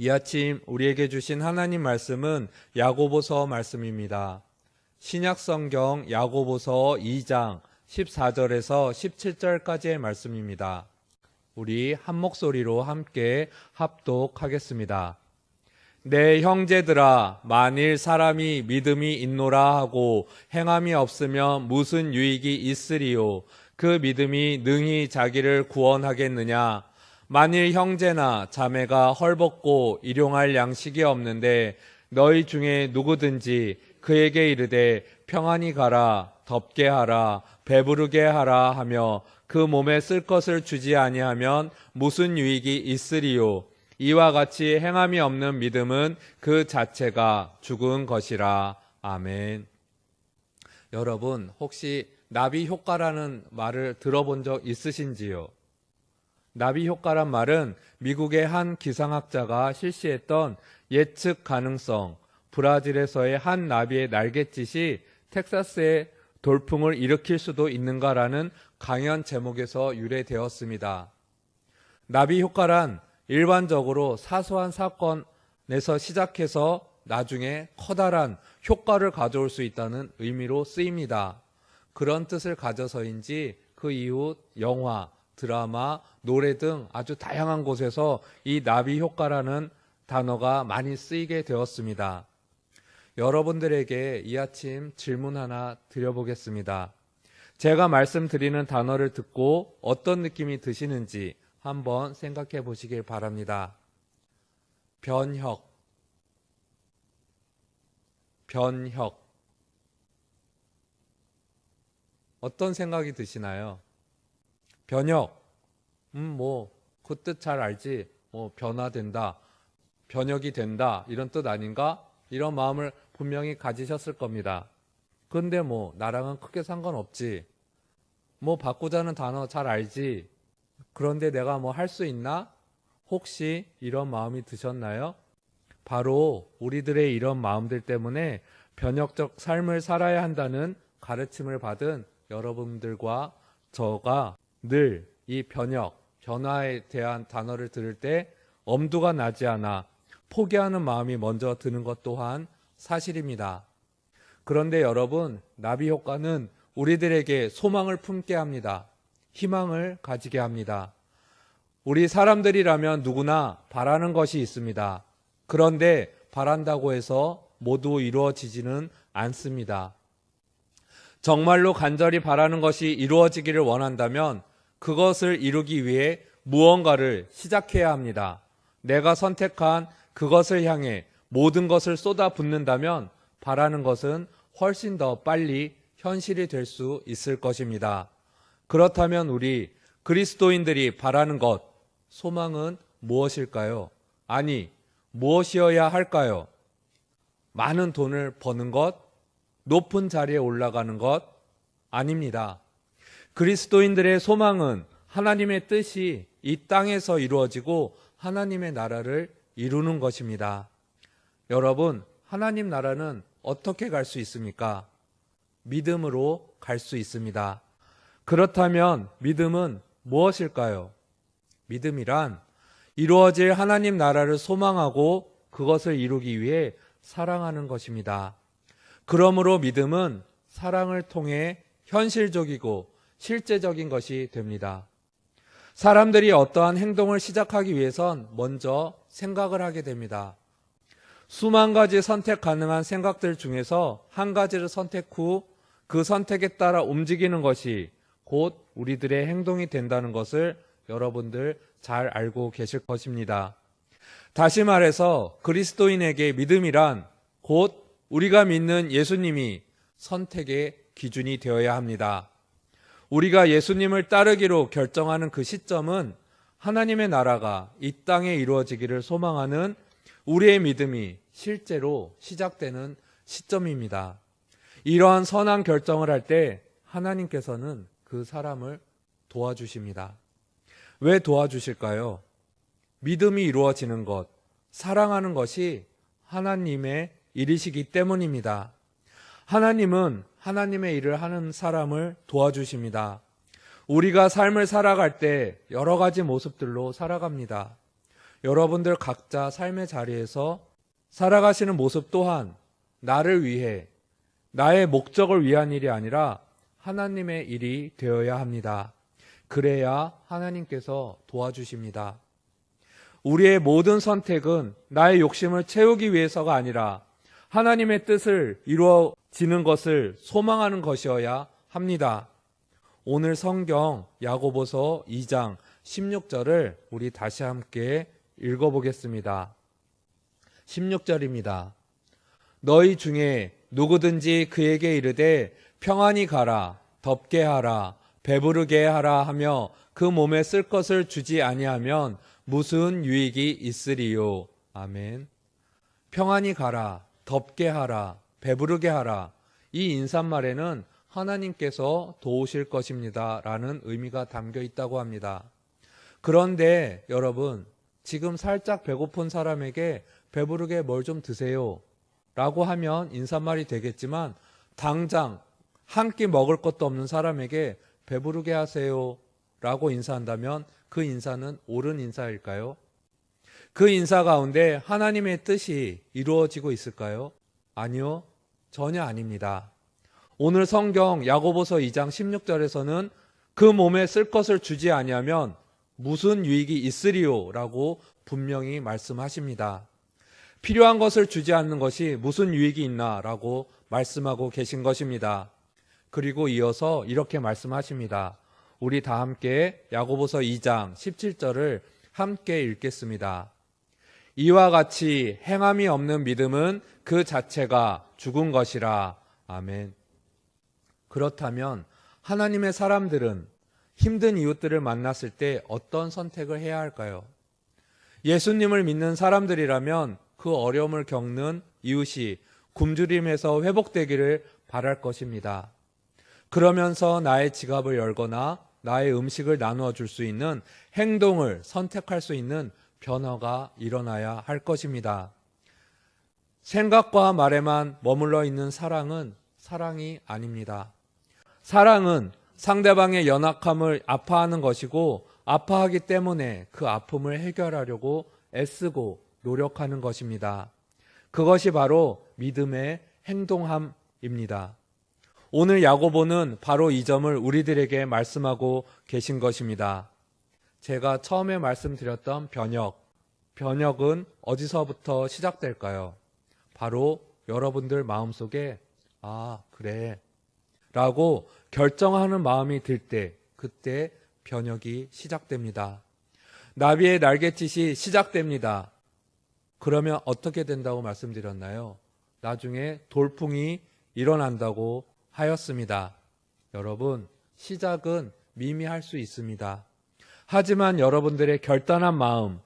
이 아침 우리에게 주신 하나님 말씀은 야고보서 말씀입니다. 신약 성경 야고보서 2장 14절에서 17절까지의 말씀입니다. 우리 한 목소리로 함께 합독하겠습니다. 내 형제들아 만일 사람이 믿음이 있노라 하고 행함이 없으면 무슨 유익이 있으리요 그 믿음이 능히 자기를 구원하겠느냐 만일 형제나 자매가 헐벗고 일용할 양식이 없는데 너희 중에 누구든지 그에게 이르되 평안히 가라 덥게 하라 배부르게 하라 하며 그 몸에 쓸 것을 주지 아니하면 무슨 유익이 있으리요 이와 같이 행함이 없는 믿음은 그 자체가 죽은 것이라 아멘. 여러분 혹시 나비 효과라는 말을 들어본 적 있으신지요? 나비 효과란 말은 미국의 한 기상학자가 실시했던 예측 가능성, 브라질에서의 한 나비의 날갯짓이 텍사스의 돌풍을 일으킬 수도 있는가라는 강연 제목에서 유래되었습니다. 나비 효과란 일반적으로 사소한 사건에서 시작해서 나중에 커다란 효과를 가져올 수 있다는 의미로 쓰입니다. 그런 뜻을 가져서인지 그 이후 영화, 드라마, 노래 등 아주 다양한 곳에서 이 나비 효과라는 단어가 많이 쓰이게 되었습니다. 여러분들에게 이 아침 질문 하나 드려보겠습니다. 제가 말씀드리는 단어를 듣고 어떤 느낌이 드시는지 한번 생각해 보시길 바랍니다. 변혁, 변혁. 어떤 생각이 드시나요? 변혁, 음, 뭐, 그 뜻 잘 알지. 뭐, 변화된다, 변혁이 된다, 이런 뜻 아닌가? 이런 마음을 분명히 가지셨을 겁니다. 근데 뭐, 나랑은 크게 상관없지. 뭐, 바꾸자는 단어 잘 알지. 그런데 내가 뭐 할 수 있나? 혹시 이런 마음이 드셨나요? 바로 우리들의 이런 마음들 때문에 변혁적 삶을 살아야 한다는 가르침을 받은 여러분들과 저가 늘 이 변혁, 변화에 대한 단어를 들을 때 엄두가 나지 않아 포기하는 마음이 먼저 드는 것 또한 사실입니다. 그런데 여러분, 나비 효과는 우리들에게 소망을 품게 합니다. 희망을 가지게 합니다. 우리 사람들이라면 누구나 바라는 것이 있습니다. 그런데 바란다고 해서 모두 이루어지지는 않습니다. 정말로 간절히 바라는 것이 이루어지기를 원한다면 그것을 이루기 위해 무언가를 시작해야 합니다. 내가 선택한 그것을 향해 모든 것을 쏟아 붓는다면 바라는 것은 훨씬 더 빨리 현실이 될 수 있을 것입니다. 그렇다면 우리 그리스도인들이 바라는 것, 소망은 무엇일까요? 아니, 무엇이어야 할까요? 많은 돈을 버는 것, 높은 자리에 올라가는 것 아닙니다. 그리스도인들의 소망은 하나님의 뜻이 이 땅에서 이루어지고 하나님의 나라를 이루는 것입니다. 여러분, 하나님 나라는 어떻게 갈 수 있습니까? 믿음으로 갈 수 있습니다. 그렇다면 믿음은 무엇일까요? 믿음이란 이루어질 하나님 나라를 소망하고 그것을 이루기 위해 사랑하는 것입니다. 그러므로 믿음은 사랑을 통해 현실적이고 실제적인 것이 됩니다. 사람들이 어떠한 행동을 시작하기 위해선 먼저 생각을 하게 됩니다. 수만 가지 선택 가능한 생각들 중에서 한 가지를 선택 후 그 선택에 따라 움직이는 것이 곧 우리들의 행동이 된다는 것을 여러분들 잘 알고 계실 것입니다. 다시 말해서 그리스도인에게 믿음이란 곧 우리가 믿는 예수님이 선택의 기준이 되어야 합니다. 우리가 예수님을 따르기로 결정하는 그 시점은 하나님의 나라가 이 땅에 이루어지기를 소망하는 우리의 믿음이 실제로 시작되는 시점입니다. 이러한 선한 결정을 할 때 하나님께서는 그 사람을 도와주십니다. 왜 도와주실까요? 믿음이 이루어지는 것, 사랑하는 것이 하나님의 일이시기 때문입니다. 하나님은 하나님의 일을 하는 사람을 도와주십니다. 우리가 삶을 살아갈 때 여러 가지 모습들로 살아갑니다. 여러분들 각자 삶의 자리에서 살아가시는 모습 또한 나를 위해 나의 목적을 위한 일이 아니라 하나님의 일이 되어야 합니다. 그래야 하나님께서 도와주십니다. 우리의 모든 선택은 나의 욕심을 채우기 위해서가 아니라 하나님의 뜻을 이루어지는 것을 소망하는 것이어야 합니다. 오늘 성경 야고보서 2장 16절을 우리 다시 함께 읽어보겠습니다. 16절입니다. 너희 중에 누구든지 그에게 이르되 평안히 가라, 덥게 하라, 배부르게 하라 하며 그 몸에 쓸 것을 주지 아니하면 무슨 유익이 있으리요. 아멘. 평안히 가라, 덥게 하라, 배부르게 하라. 이 인사말에는 하나님께서 도우실 것입니다. 라는 의미가 담겨 있다고 합니다. 그런데 여러분, 지금 살짝 배고픈 사람에게 배부르게 뭘 좀 드세요. 라고 하면 인사말이 되겠지만, 당장 한 끼 먹을 것도 없는 사람에게 배부르게 하세요. 라고 인사한다면 그 인사는 옳은 인사일까요? 그 인사 가운데 하나님의 뜻이 이루어지고 있을까요? 아니요. 전혀 아닙니다. 오늘 성경 야고보서 2장 16절에서는 그 몸에 쓸 것을 주지 아니하면 무슨 유익이 있으리요라고 분명히 말씀하십니다. 필요한 것을 주지 않는 것이 무슨 유익이 있나라고 말씀하고 계신 것입니다. 그리고 이어서 이렇게 말씀하십니다. 우리 다 함께 야고보서 2장 17절을 함께 읽겠습니다. 이와 같이 행함이 없는 믿음은 그 자체가 죽은 것이라. 아멘. 그렇다면 하나님의 사람들은 힘든 이웃들을 만났을 때 어떤 선택을 해야 할까요? 예수님을 믿는 사람들이라면 그 어려움을 겪는 이웃이 굶주림에서 회복되기를 바랄 것입니다. 그러면서 나의 지갑을 열거나 나의 음식을 나누어 줄 수 있는 행동을 선택할 수 있는 변화가 일어나야 할 것입니다. 생각과 말에만 머물러 있는 사랑은 사랑이 아닙니다. 사랑은 상대방의 연약함을 아파하는 것이고 아파하기 때문에 그 아픔을 해결하려고 애쓰고 노력하는 것입니다. 그것이 바로 믿음의 행동함입니다. 오늘 야고보는 바로 이 점을 우리들에게 말씀하고 계신 것입니다. 제가 처음에 말씀드렸던 변혁, 변혁은 어디서부터 시작될까요? 바로 여러분들 마음속에 아, 그래. 라고 결정하는 마음이 들 때, 그때 변혁이 시작됩니다. 나비의 날갯짓이 시작됩니다. 그러면 어떻게 된다고 말씀드렸나요? 나중에 돌풍이 일어난다고 하였습니다. 여러분, 시작은 미미할 수 있습니다. 하지만 여러분들의 결단한 마음,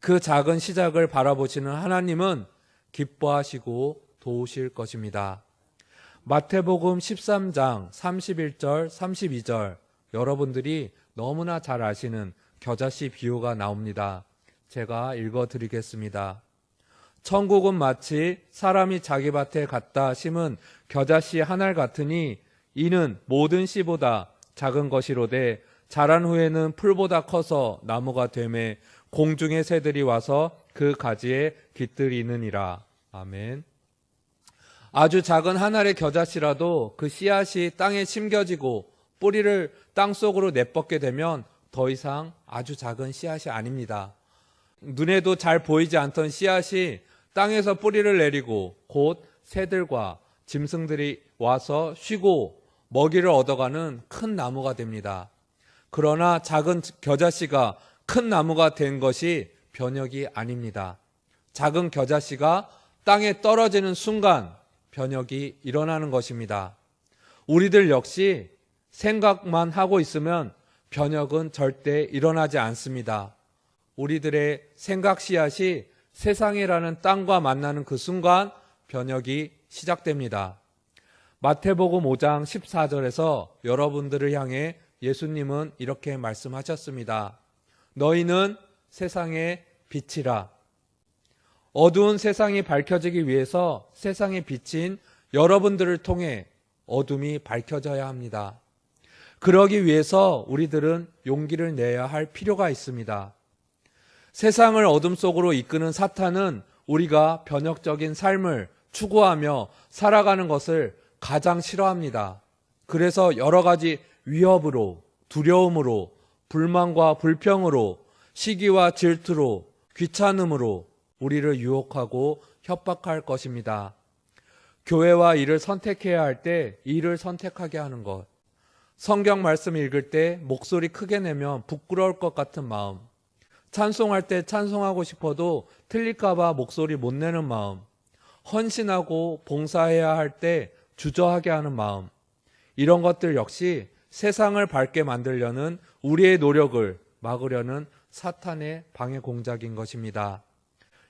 그 작은 시작을 바라보시는 하나님은 기뻐하시고 도우실 것입니다. 마태복음 13장 31절, 32절, 여러분들이 너무나 잘 아시는 겨자씨 비유가 나옵니다. 제가 읽어 드리겠습니다. 천국은 마치 사람이 자기 밭에 갖다 심은 겨자씨 한 알 같으니 이는 모든 씨보다 작은 것이로되 자란 후에는 풀보다 커서 나무가 되매 공중의 새들이 와서 그 가지에 깃들이느니라. 아멘. 아주 작은 한 알의 겨자씨라도 그 씨앗이 땅에 심겨지고 뿌리를 땅 속으로 내뻗게 되면 더 이상 아주 작은 씨앗이 아닙니다. 눈에도 잘 보이지 않던 씨앗이 땅에서 뿌리를 내리고 곧 새들과 짐승들이 와서 쉬고 먹이를 얻어가는 큰 나무가 됩니다. 그러나 작은 겨자씨가 큰 나무가 된 것이 변혁이 아닙니다. 작은 겨자씨가 땅에 떨어지는 순간 변혁이 일어나는 것입니다. 우리들 역시 생각만 하고 있으면 변혁은 절대 일어나지 않습니다. 우리들의 생각 씨앗이 세상이라는 땅과 만나는 그 순간 변혁이 시작됩니다. 마태복음 5장 14절에서 여러분들을 향해 예수님은 이렇게 말씀하셨습니다. 너희는 세상의 빛이라. 어두운 세상이 밝혀지기 위해서 세상의 빛인 여러분들을 통해 어둠이 밝혀져야 합니다. 그러기 위해서 우리들은 용기를 내야 할 필요가 있습니다. 세상을 어둠 속으로 이끄는 사탄은 우리가 변혁적인 삶을 추구하며 살아가는 것을 가장 싫어합니다. 그래서 여러 가지 위협으로, 두려움으로, 불만과 불평으로, 시기와 질투로, 귀찮음으로 우리를 유혹하고 협박할 것입니다. 교회와 일을 선택해야 할 때 일을 선택하게 하는 것. 성경 말씀 읽을 때 목소리 크게 내면 부끄러울 것 같은 마음. 찬송할 때 찬송하고 싶어도 틀릴까봐 목소리 못 내는 마음. 헌신하고 봉사해야 할 때 주저하게 하는 마음. 이런 것들 역시 세상을 밝게 만들려는 우리의 노력을 막으려는 사탄의 방해 공작인 것입니다.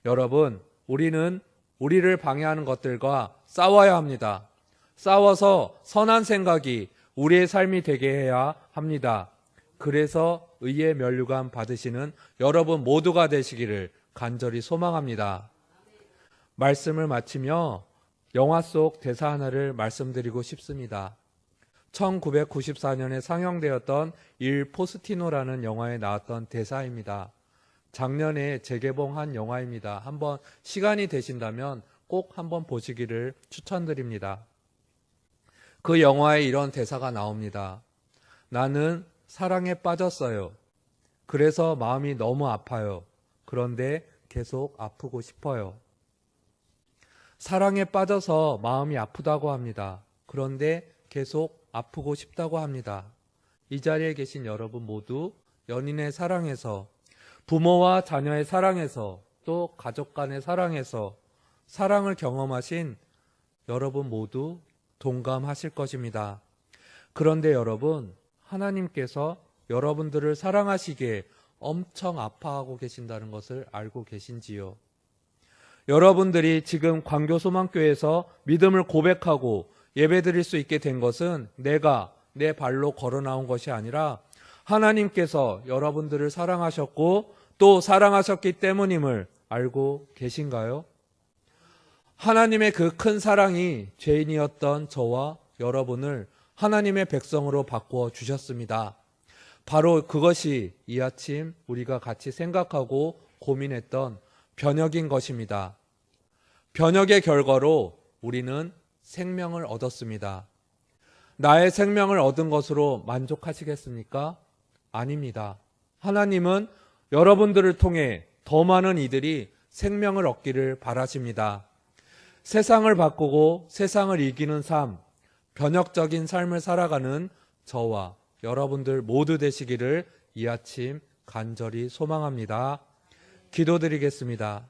여러분, 우리는 우리를 방해하는 것들과 싸워야 합니다. 싸워서 선한 생각이 우리의 삶이 되게 해야 합니다. 그래서 의의 면류관 받으시는 여러분 모두가 되시기를 간절히 소망합니다. 말씀을 마치며 영화 속 대사 하나를 말씀드리고 싶습니다. 1994년에 상영되었던 일 포스티노라는 영화에 나왔던 대사입니다. 작년에 재개봉한 영화입니다. 한번 시간이 되신다면 꼭 한번 보시기를 추천드립니다. 그 영화에 이런 대사가 나옵니다. 나는 사랑에 빠졌어요. 그래서 마음이 너무 아파요. 그런데 계속 아프고 싶어요. 사랑에 빠져서 마음이 아프다고 합니다. 그런데 계속 아프고 싶다고 합니다. 이 자리에 계신 여러분 모두 연인의 사랑에서 부모와 자녀의 사랑에서 또 가족 간의 사랑에서 사랑을 경험하신 여러분 모두 동감하실 것입니다. 그런데 여러분, 하나님께서 여러분들을 사랑하시기에 엄청 아파하고 계신다는 것을 알고 계신지요? 여러분들이 지금 광교소망교회에서 믿음을 고백하고 예배드릴 수 있게 된 것은 내가 내 발로 걸어 나온 것이 아니라 하나님께서 여러분들을 사랑하셨고 또 사랑하셨기 때문임을 알고 계신가요? 하나님의 그 큰 사랑이 죄인이었던 저와 여러분을 하나님의 백성으로 바꾸어 주셨습니다. 바로 그것이 이 아침 우리가 같이 생각하고 고민했던 변혁인 것입니다. 변혁의 결과로 우리는 생명을 얻었습니다. 나의 생명을 얻은 것으로 만족하시겠습니까? 아닙니다. 하나님은 여러분들을 통해 더 많은 이들이 생명을 얻기를 바라십니다. 세상을 바꾸고 세상을 이기는 삶, 변혁적인 삶을 살아가는 저와 여러분들 모두 되시기를 이 아침 간절히 소망합니다. 기도드리겠습니다.